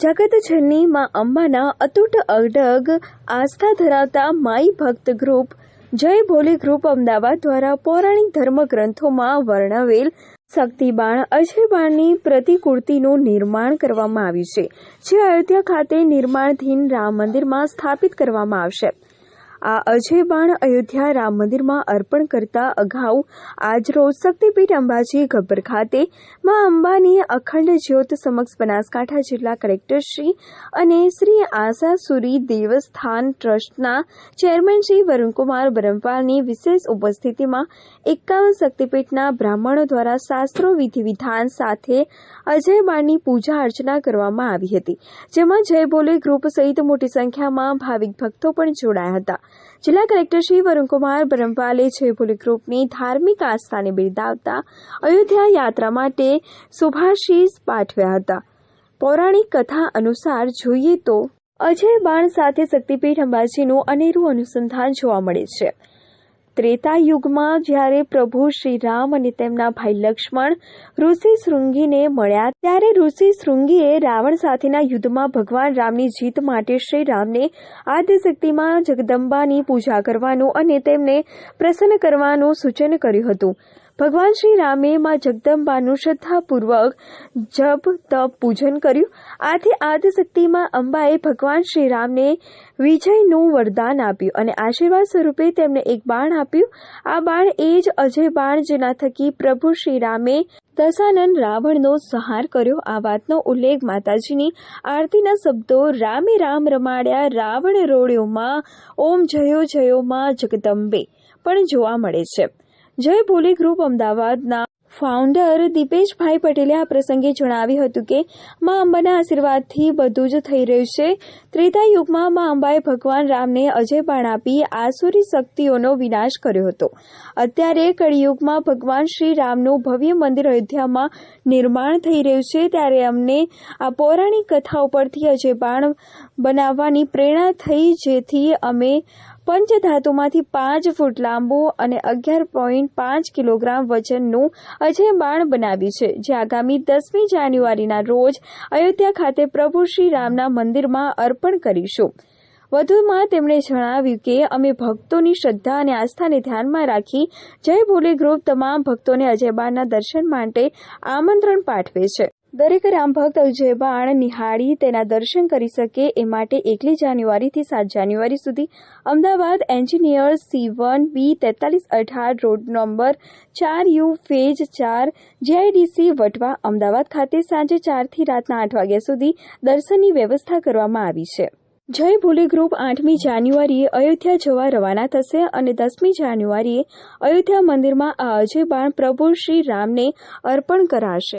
જગતજનની માં અંબાના અતૂટ અડગ આસ્થા ધરાવતા માઈ ભક્ત ગ્રુપ, જય ભોલે ગ્રુપ અમદાવાદ દ્વારા પૌરાણિક ધર્મ ગ્રંથોમાં વર્ણવેલ શક્તિબાણ અજયબાણની પ્રતિકૃતિનું નિર્માણ કરવામાં આવ્યું છે. જે અયોધ્યા ખાતે નિર્માણધીન રામ મંદિરમાં સ્થાપિત કરવામાં આવશે. આ અજય બાણ અયોધ્યા રામ મંદિરમાં અર્પણ કરતા અગાઉ આજરોજ શક્તિપીઠ અંબાજી ગબ્બર ખાતે માં અંબાની અખંડ જ્યોત સમક્ષ બનાસકાંઠા જિલ્લા કલેક્ટરશ્રી અને શ્રી આશાસુરી દેવસ્થાન ટ્રસ્ટના ચેરમેન શ્રી વરુણકુમાર બરમપાલની વિશેષ ઉપસ્થિતિમાં એકાવન શક્તિપીઠના બ્રાહ્મણો દ્વારા શાસ્ત્રો, વિધિ વિધાન સાથે અજય બાણની પૂજા અર્ચના કરવામાં આવી હતી, જેમાં જય બોલે ગ્રુપ સહિત મોટી સંખ્યામાં ભાવિક ભક્તો પણ જોડાયા હતા. જિલ્લા કલેક્ટર શ્રી વરુણકુમાર બ્રહ્મપાલે જય ભોલે ગ્રુપની ધાર્મિક આસ્થાને બિરદાવતા અયોધ્યા યાત્રા માટે શુભાશીષ પાઠવ્યા હતા. પૌરાણિક કથા અનુસાર જોઈએ તો અજય બાણ સાથે શક્તિપીઠ અંબાજીનું અનેરું અનુસંધાન જોવા મળે છે. ત્રેતા યુગમાં જ્યારે પ્રભુ શ્રી રામ અને તેમના ભાઈ લક્ષ્મણ ઋષિ શૃંગીને મળ્યા, ત્યારે ઋષિ શૃંગીએ રાવણ સાથેના યુદ્ધમાં ભગવાન રામની જીત માટે શ્રી રામને આદ્યશક્તિમાં જગદંબાની પૂજા કરવાનું અને તેમને પ્રસન્ન કરવાનું સૂચન કર્યું હતું. ભગવાન શ્રી રામે માં જગદંબાનું શ્રદ્ધાપૂર્વક જપ, તપ, પૂજન કર્યું. આથી આદિશક્તિમાં અંબાએ ભગવાન શ્રી રામને વિજયનું વરદાન આપ્યું અને આશીર્વાદ સ્વરૂપે તેમને એક બાણ આપ્યું. આ બાણ એ જ અજય બાણ જેના થકી પ્રભુ શ્રી રામે દસાનંદ રાવણનો સંહાર કર્યો. આ વાતનો ઉલ્લેખ માતાજીની આરતીના શબ્દો રામે રામ રમાડ્યા રાવણ રોડ્યોમાં ઓમ જયો જયોમાં જગદંબે પણ જોવા મળે છે. જય બોલી ગ્રુપ અમદાવાદના ફાઉન્ડર દીપેશભાઈ પટેલે આ પ્રસંગે જણાવ્યું હતું કે મા અંબાના આશીર્વાદથી બધું જ થઈ રહ્યું છે. ત્રેતા યુગમાં મા અંબાએ ભગવાન રામને અજય બાણ આપી આસુરી શક્તિઓનો વિનાશ કર્યો હતો. અત્યારે કળિયુગમાં ભગવાન શ્રી રામનું ભવ્ય મંદિર અયોધ્યામાં નિર્માણ થઈ રહ્યું છે. ત્યારે અમને આ પૌરાણિક કથા ઉપરથી અજય બાણ બનાવવાની પ્રેરણા થઈ જેથી અમે પંચધાતુમાંથી પાંચ ફૂટ લાંબુ અને અગિયાર પોઈન્ટ પાંચ કિલોગ્રામ વજનનું અજય બાણ બનાવ્યું છે. જે આગામી દસમી જાન્યુઆરીના રોજ અયોધ્યા ખાતે પ્રભુ શ્રી રામના મંદિરમાં અર્પણ કરીશું. વધુમાં તેમણે જણાવ્યું કે, અમે ભક્તોની શ્રદ્ધા અને આસ્થાને ધ્યાનમાં રાખી જય ભોલે ગ્રુપ તમામ ભક્તોને અજયબાણના દર્શન માટે આમંત્રણ પાઠવે છે. દરેક રામ ભક્ત અજયબાણ નિહાળી તેના દર્શન કરી શકે એ માટે એકલી જાન્યુઆરીથી સાત જાન્યુઆરી સુધી Ahmedabad engineer C one B તેતાલીસ અઢાર રોડ નંબર ચાર યુ ફેજ ચાર જીઆઈડીસી વટવા અમદાવાદ ખાતે સાંજે ચારથી રાતના આઠ વાગ્યા સુધી દર્શનની વ્યવસ્થા કરવામાં આવી છે. જય ભોલે ગ્રુપ આઠમી જાન્યુઆરીએ અયોધ્યા જવા રવાના થશે અને દસમી જાન્યુઆરીએ અયોધ્યા મંદિરમાં આ અજય બાણ પ્રભુ શ્રી રામને અર્પણ કરાશે.